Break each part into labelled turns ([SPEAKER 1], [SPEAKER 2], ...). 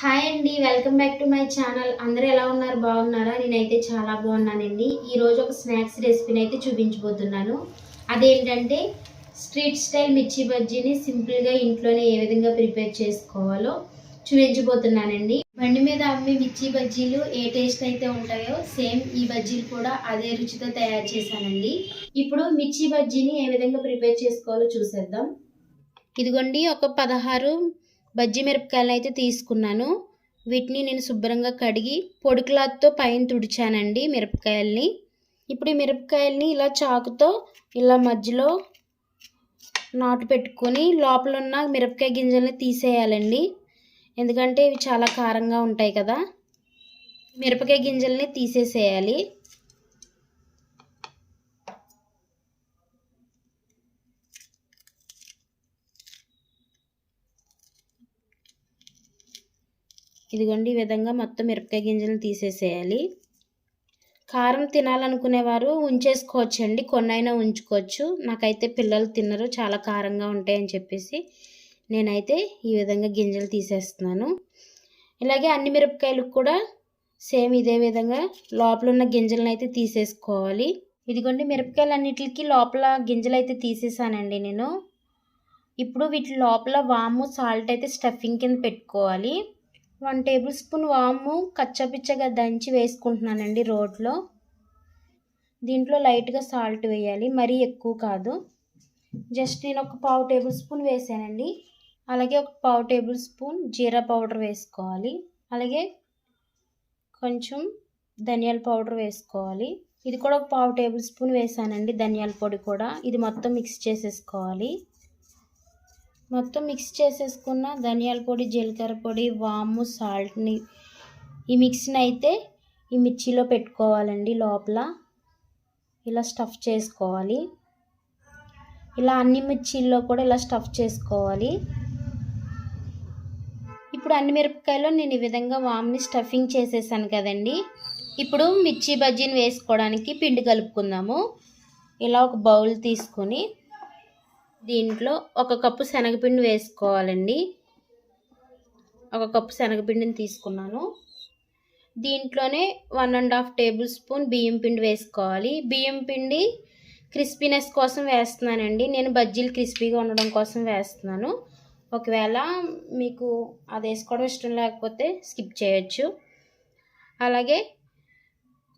[SPEAKER 1] Hi అండి welcome back to my channel. అందరూ ఎలా ఉన్నారు? బాగున్నారా? నేనైతే చాలా బాగున్నానండి. ఈరోజు ఒక స్నాక్స్ రెసిపీని అయితే చూపించబోతున్నాను. అదేంటంటే స్ట్రీట్ స్టైల్ మిర్చి బజ్జీని సింపుల్గా ఇంట్లోనే ఏ విధంగా ప్రిపేర్ చేసుకోవాలో చూపించబోతున్నానండి. బండి మీద అమ్మే మిర్చి బజ్జీలు ఏ టేస్ట్ అయితే ఉంటాయో సేమ్ ఈ బజ్జీలు కూడా అదే రుచితో తయారు చేశానండి. ఇప్పుడు మిర్చి బజ్జీని ఏ విధంగా ప్రిపేర్ చేసుకోవాలో చూసేద్దాం. ఇదిగోండి ఒక పదహారు బజ్జీ మిరపకాయలు అయితే తీసుకున్నాను. వీటిని నేను శుభ్రంగా కడిగి పొడి క్లాత్తో పైన తుడిచానండి మిరపకాయల్ని. ఇప్పుడు ఈ మిరపకాయల్ని ఇలా చాకుతో ఇలా మధ్యలో నాటు పెట్టుకొని లోపల ఉన్న మిరపకాయ గింజల్ని తీసేయాలండి. ఎందుకంటే ఇవి చాలా కారంగా ఉంటాయి కదా. మిరపకాయ గింజల్ని తీసేసేయాలి. ఇదిగోండి ఈ విధంగా మొత్తం మిరపకాయ గింజలు తీసేసేయాలి. కారం తినాలనుకునేవారు ఉంచేసుకోవచ్చండి కొన్నైనా ఉంచుకోవచ్చు. నాకైతే పిల్లలు తిన్నరు చాలా కారంగా ఉంటాయని చెప్పేసి నేనైతే ఈ విధంగా గింజలు తీసేస్తున్నాను. ఇలాగే అన్ని మిరపకాయలకు కూడా సేమ్ ఇదే విధంగా లోపల ఉన్న గింజలను అయితే తీసేసుకోవాలి. ఇదిగోండి మిరపకాయలు అన్నిటికి లోపల గింజలు అయితే తీసేసానండి నేను. ఇప్పుడు వీటి లోపల వాము సాల్ట్ అయితే స్టఫింగ్ కింద పెట్టుకోవాలి. వన్ టేబుల్ స్పూన్ వాము కచ్చపిచ్చగా దంచి వేసుకుంటున్నానండి రోట్లో. దీంట్లో లైట్గా సాల్ట్ వేయాలి. మరీ ఎక్కువ కాదు. జస్ట్ నేను ఒక పావు టేబుల్ స్పూన్ వేసానండి. అలాగే ఒక పావు టేబుల్ స్పూన్ జీరా పౌడర్ వేసుకోవాలి. అలాగే కొంచెం ధనియాల పౌడర్ వేసుకోవాలి. ఇది కూడా ఒక పావు టేబుల్ స్పూన్ వేసానండి ధనియాల పొడి కూడా. ఇది మొత్తం మిక్స్ చేసేసుకోవాలి. మొత్తం మిక్స్ చేసేసుకున్న ధనియాల పొడి జీలకర్ర పొడి వాము సాల్ట్ని ఈ మిక్స్ని అయితే ఈ మిర్చిలో పెట్టుకోవాలండి లోపల. ఇలా స్టఫ్ చేసుకోవాలి. ఇలా అన్ని మిర్చిల్లో కూడా ఇలా స్టఫ్ చేసుకోవాలి. ఇప్పుడు అన్ని మిరపకాయలు నేను ఈ విధంగా వామ్ని స్టఫింగ్ చేసేసాను కదండి. ఇప్పుడు మిర్చి బజ్జీని వేసుకోవడానికి పిండి కలుపుకుందాము. ఇలా ఒక బౌల్ తీసుకొని దీంట్లో ఒక కప్పు శనగపిండి వేసుకోవాలండి. ఒక కప్పు శనగపిండిని తీసుకున్నాను. దీంట్లోనే one and half tablespoon బియ్యం పిండి వేసుకోవాలి. బియ్యం పిండి క్రిస్పీనెస్ కోసం వేస్తున్నానండి. నేను బజ్జీలు క్రిస్పీగా ఉండడం కోసం వేస్తున్నాను. ఒకవేళ మీకు అది వేసుకోవడం ఇష్టం లేకపోతే స్కిప్ చేయొచ్చు. అలాగే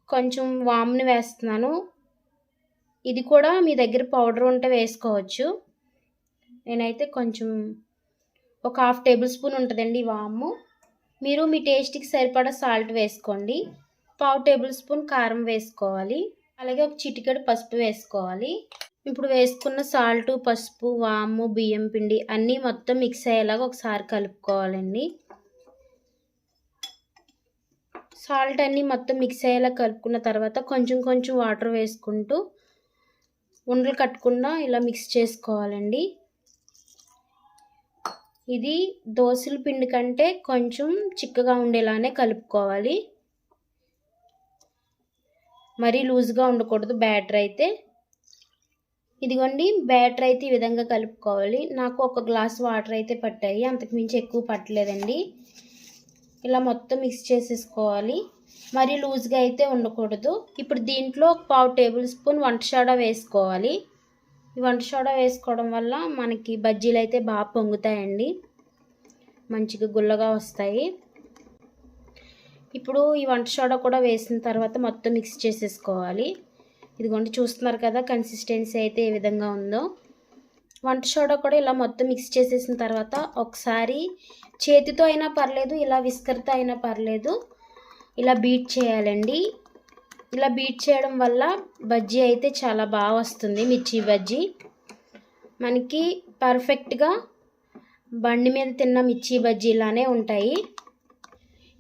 [SPEAKER 1] కొంచెం వామ్ని వేస్తున్నాను. ఇది కూడా మీ దగ్గర పౌడర్ ఉంటే వేసుకోవచ్చు. నేనైతే కొంచెం ఒక హాఫ్ టేబుల్ స్పూన్ ఉంటుందండి వాము. మీరు మీ టేస్ట్కి సరిపడా సాల్ట్ వేసుకోండి. పావు టేబుల్ స్పూన్ కారం వేసుకోవాలి. అలాగే ఒక చిటికెడు పసుపు వేసుకోవాలి. ఇప్పుడు వేసుకున్న సాల్ట్ పసుపు వాము బియ్యం పిండి అన్నీ మొత్తం మిక్స్ అయ్యేలాగా ఒకసారి కలుపుకోవాలండి. సాల్ట్ అన్నీ మొత్తం మిక్స్ అయ్యేలా కలుపుకున్న తర్వాత కొంచెం కొంచెం వాటర్ వేసుకుంటూ ఉండలు కట్టకుండా ఇలా మిక్స్ చేసుకోవాలండి. ఇది దోశల పిండి కంటే కొంచెం చిక్కగా ఉండేలానే కలుపుకోవాలి. మరీ లూజ్గా ఉండకూడదు బ్యాటర్ అయితే. ఇదిగోండి బ్యాటర్ అయితే ఈ విధంగా కలుపుకోవాలి. నాకు ఒక గ్లాస్ వాటర్ అయితే పట్టాయి అంతకుమించి ఎక్కువ పట్టలేదండి. ఇలా మొత్తం మిక్స్ చేసేసుకోవాలి. మరీ లూజ్గా అయితే ఉండకూడదు. ఇప్పుడు దీంట్లో ఒక పావు టేబుల్ స్పూన్ వంట సోడా వేసుకోవాలి. ఈ వంట సోడా వేసుకోవడం వల్ల మనకి బజ్జీలు అయితే బాగా పొంగుతాయండి. మంచిగా గుల్లగా వస్తాయి. ఇప్పుడు ఈ వంట సోడా కూడా వేసిన తర్వాత మొత్తం మిక్స్ చేసేసుకోవాలి. ఇదిగోండి చూస్తున్నారు కదా కన్సిస్టెన్సీ అయితే ఏ విధంగా ఉందో. వంట సోడా కూడా ఇలా మొత్తం మిక్స్ చేసేసిన తర్వాత ఒకసారి చేతితో అయినా పర్లేదు ఇలా విస్కర్తో అయినా పర్లేదు ఇలా బీట్ చేయాలండి. ఇలా బీట్ చేయడం వల్ల బజ్జీ అయితే చాలా బాగా వస్తుంది మిర్చి బజ్జీ. మనకి పర్ఫెక్ట్గా బండి మీద తిన్న మిర్చి బజ్జీలానే ఉంటాయి.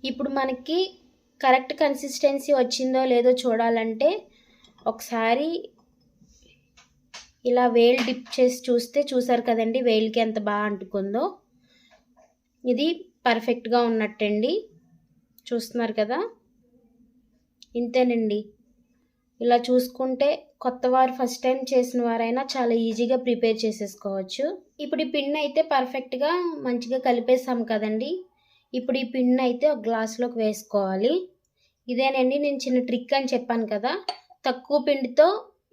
[SPEAKER 1] ఇప్పుడు మనకి కరెక్ట్ కన్సిస్టెన్సీ వచ్చిందో లేదో చూడాలంటే ఒకసారి ఇలా వేల్ డిప్ చేసి చూస్తే చూసారు కదండి వేల్కి ఎంత బాగా అంటుకుందో. ఇది పర్ఫెక్ట్గా ఉన్నట్టండి. చూస్తున్నారు కదా? ఇంతేనండి. ఇలా చూసుకుంటే కొత్త వారు ఫస్ట్ టైం చేసిన వారైనా చాలా ఈజీగా ప్రిపేర్ చేసేసుకోవచ్చు. ఇప్పుడు ఈ పిండి అయితే పర్ఫెక్ట్గా మంచిగా కలిపేసాం కదండి. ఇప్పుడు ఈ పిన్ అయితే ఒక గ్లాసులోకి వేసుకోవాలి. ఇదేనండి నేను చిన్న ట్రిక్ అని చెప్పాను కదా. తక్కువ పిండితో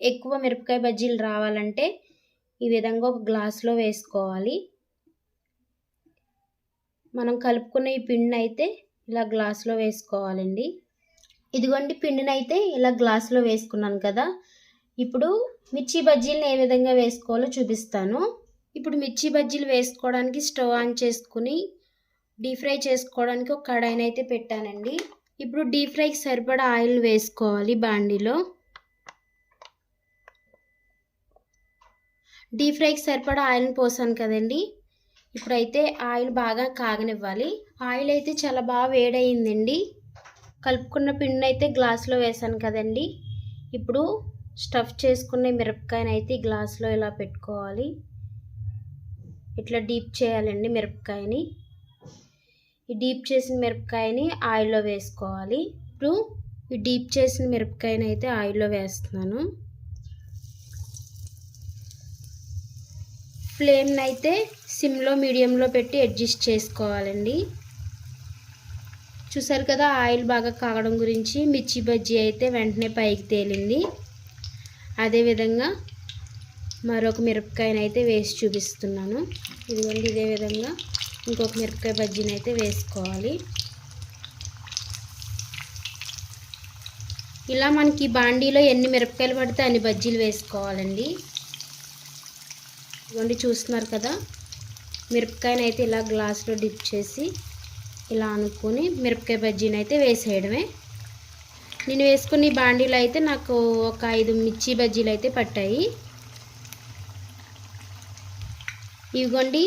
[SPEAKER 1] ఎక్కువ మిరపకాయ బజ్జీలు రావాలంటే ఈ విధంగా ఒక గ్లాసులో వేసుకోవాలి. మనం కలుపుకున్న ఈ పిండి అయితే ఇలా గ్లాసులో వేసుకోవాలండి. ఇదిగోండి పిండిని అయితే ఇలా గ్లాసులో వేసుకున్నాను కదా. ఇప్పుడు మిర్చి బజ్జీలను ఏ విధంగా వేసుకోవాలో చూపిస్తాను. ఇప్పుడు మిర్చి బజ్జీలు వేసుకోవడానికి స్టవ్ ఆన్ చేసుకుని డీప్ ఫ్రై చేసుకోవడానికి ఒక కడాయిని అయితే పెట్టానండి. ఇప్పుడు డీప్ ఫ్రైకి సరిపడా ఆయిల్ వేసుకోవాలి బాండీలో. డీప్ ఫ్రైకి సరిపడా ఆయిల్ని పోసాను కదండి. ఇప్పుడైతే ఆయిల్ బాగా కాగనివ్వాలి. ఆయిల్ అయితే చాలా బాగా వేడయిందండి. కలుపుకున్న పిండిని అయితే గ్లాస్లో వేసాను కదండి. ఇప్పుడు స్టఫ్ చేసుకున్న మిరపకాయని అయితే ఈ గ్లాస్లో ఇలా పెట్టుకోవాలి. ఇట్లా డీప్ చేయాలండి మిరపకాయని. ఈ డీప్ చేసిన మిరపకాయని ఆయిల్లో వేసుకోవాలి. ఇప్పుడు ఈ డీప్ చేసిన మిరపకాయని అయితే ఆయిల్లో వేస్తున్నాను. ఫ్లేమ్ని అయితే సిమ్లో మీడియంలో పెట్టి అడ్జస్ట్ చేసుకోవాలండి. చూసారు కదా ఆయిల్ బాగా కాగడం గురించి మిర్చి బజ్జీ అయితే వెంటనే పైకి తేలింది. అదేవిధంగా మరొక మిరపకాయనైతే వేసి చూపిస్తున్నాను. ఇదిగోండి ఇదే విధంగా ఇంకొక మిరపకాయ బజ్జీని అయితే వేసుకోవాలి. ఇలా మనకి బాండీలో ఎన్ని మిరపకాయలు పడితే అన్ని బజ్జీలు వేసుకోవాలండి. ఇదిగోండి చూస్తున్నారు కదా మిరపకాయనైతే ఇలా గ్లాస్లో డిప్ చేసి ఇలా అనుకొని మిరపకాయ బజ్జీని అయితే వేసేయడమే. నేను వేసుకున్న బాండీలు అయితే నాకు ఒక ఐదు మిర్చి బజ్జీలు అయితే పట్టాయి. ఇవిగోండి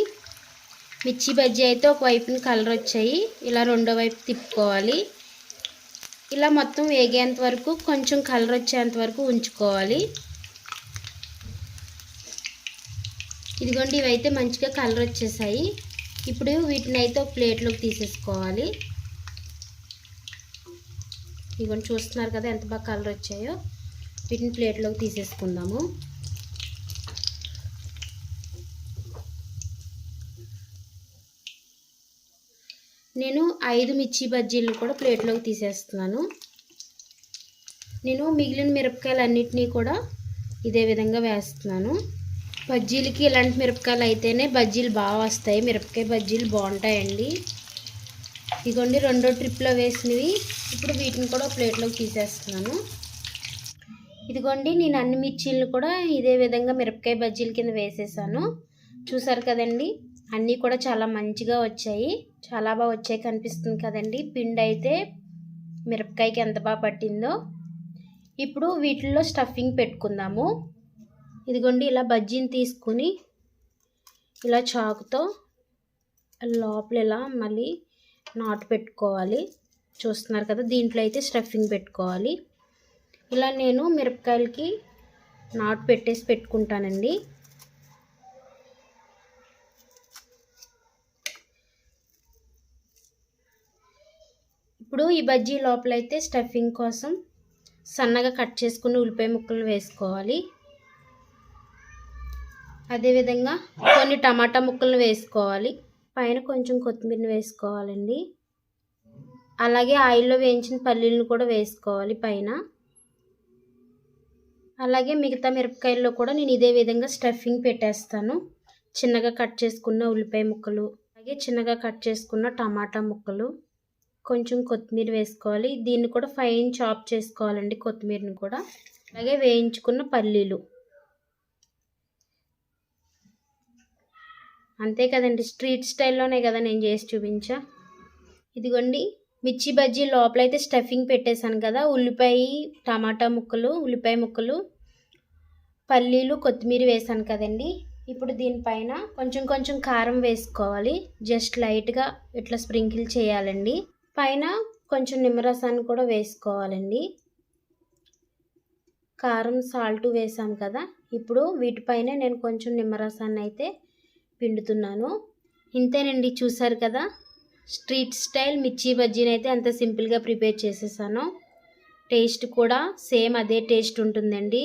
[SPEAKER 1] మిర్చి బజ్జీ అయితే ఒక వైపున కలర్ వచ్చాయి. ఇలా రెండో వైపు తిప్పుకోవాలి. ఇలా మొత్తం వేగేంత వరకు కొంచెం కలర్ వచ్చేంత వరకు ఉంచుకోవాలి. ఇదిగోండి ఇవైతే మంచిగా కలర్ వచ్చేసాయి. ఇప్పుడు వీటిని అయితే ఒక ప్లేట్లోకి తీసేసుకోవాలి. ఇవన్నీ చూస్తున్నారు కదా ఎంత బాగా కలర్ వచ్చాయో. వీటిని ప్లేట్లోకి తీసేసుకుందాము. నేను ఐదు మిర్చి బజ్జీలు కూడా ప్లేట్లోకి తీసేస్తున్నాను. నేను మిగిలిన మిరపకాయలు అన్నిటినీ కూడా ఇదే విధంగా వేస్తున్నాను. బజ్జీలకి ఇలాంటి మిరపకాయలు అయితేనే బజ్జీలు బాగా వస్తాయి. మిరపకాయ బజ్జీలు బాగుంటాయండి. ఇదిగోండి రెండో ట్రిప్లో వేసినవి. ఇప్పుడు వీటిని కూడా ప్లేట్లోకి తీసేస్తున్నాను. ఇదిగోండి నేను అన్ని మిర్చీలను కూడా ఇదే విధంగా మిరపకాయ బజ్జీల కింద వేసేసాను. చూసారు కదండి అన్నీ కూడా చాలా మంచిగా వచ్చాయి. చాలా బాగా వచ్చాయి కనిపిస్తుంది కదండి. పిండి అయితే మిరపకాయకి ఎంత బాగా పట్టిందో. ఇప్పుడు వీటిల్లో స్టఫింగ్ పెట్టుకుందాము. ఇదిగోండి ఇలా బజ్జీని తీసుకుని ఇలా చాకుతో లోపల ఇలా మళ్ళీ నాటు పెట్టుకోవాలి. చూస్తున్నారు కదా దీంట్లో అయితే స్టఫింగ్ పెట్టుకోవాలి. ఇలా నేను మిరపకాయలకి నాటు పెట్టేసి పెట్టుకుంటానండి. ఇప్పుడు ఈ బజ్జీ లోపలైతే స్టఫింగ్ కోసం సన్నగా కట్ చేసుకుని ఉల్లిపాయ ముక్కలు వేసుకోవాలి. అదేవిధంగా కొన్ని టమాటా ముక్కలను వేసుకోవాలి. పైన కొంచెం కొత్తిమీరని వేసుకోవాలండి. అలాగే ఆయిల్లో వేయించిన పల్లీలను కూడా వేసుకోవాలి పైన. అలాగే మిగతా మిరపకాయల్లో కూడా నేను ఇదే విధంగా స్టఫింగ్ పెట్టేస్తాను. చిన్నగా కట్ చేసుకున్న ఉల్లిపాయ ముక్కలు అలాగే చిన్నగా కట్ చేసుకున్న టమాటా ముక్కలు కొంచెం కొత్తిమీర వేసుకోవాలి. దీన్ని కూడా ఫైన్ చాప్ చేసుకోవాలండి కొత్తిమీరని కూడా. అలాగే వేయించుకున్న పల్లీలు. అంతే కదండి. స్ట్రీట్ స్టైల్లోనే కదా నేను చేసి చూపించా. ఇదిగోండి మిర్చి బజ్జీ లోపలైతే స్టఫింగ్ పెట్టేశాను కదా. ఉల్లిపాయ టమాటా ముక్కలు ఉల్లిపాయ ముక్కలు పల్లీలు కొత్తిమీర వేసాను కదండి. ఇప్పుడు దీనిపైన కొంచెం కొంచెం కారం వేసుకోవాలి. జస్ట్ లైట్గా ఇట్లా స్ప్రింకిల్ చేయాలండి. పైన కొంచెం నిమ్మరసాన్ని కూడా వేసుకోవాలండి. కారం సాల్ట్ వేసాం కదా. ఇప్పుడు వీటిపైన నేను కొంచెం నిమ్మరసాన్ని అయితే పిండుతున్నాను. ఇంతేనండి చూసారు కదా? స్ట్రీట్ స్టైల్ మిర్చి బజ్జీని అయితే అంత సింపుల్గా ప్రిపేర్ చేసేసాను. టేస్ట్ కూడా సేమ్ అదే టేస్ట్ ఉంటుందండి.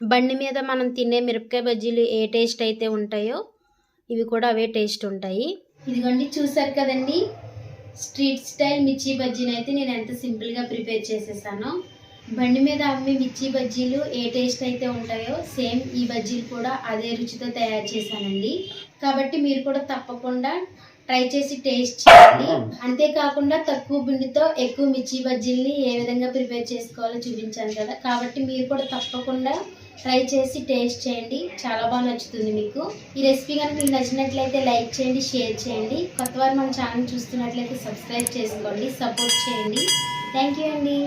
[SPEAKER 1] బండి మీద మనం తినే మిరపకాయ బజ్జీలు ఏ టేస్ట్ అయితే ఉంటాయో ఇవి కూడా అవే టేస్ట్ ఉంటాయి. ఇదిగోండి చూసారు కదండి? స్ట్రీట్ స్టైల్ మిర్చి బజ్జీని అయితే నేను ఎంత సింపుల్గా ప్రిపేర్ చేసేసానో. బండి మీద అమ్మే మిర్చి బజ్జీలు ఏ టేస్ట్ అయితే ఉంటాయో సేమ్ ఈ బజ్జీలు కూడా అదే రుచితో తయారు చేశానండి. కాబట్టి మీరు కూడా తప్పకుండా ట్రై చేసి టేస్ట్ చేయండి. అంతేకాకుండా తక్కువ పిండితో ఎక్కువ మిర్చి బజ్జీల్ని ఏ విధంగా ప్రిపేర్ చేసుకోవాలో చూపించాను కదా. కాబట్టి మీరు కూడా తప్పకుండా ట్రై చేసి టేస్ట్ చేయండి. చాలా బాగా నచ్చుతుంది మీకు. ఈ రెసిపీ కనుక మీకు నచ్చినట్లయితే లైక్ చేయండి షేర్ చేయండి. కొత్త వారు మన ఛానల్ చూస్తున్నట్లయితే సబ్స్క్రైబ్ చేసుకోండి సపోర్ట్ చేయండి. థ్యాంక్ యూ అండి.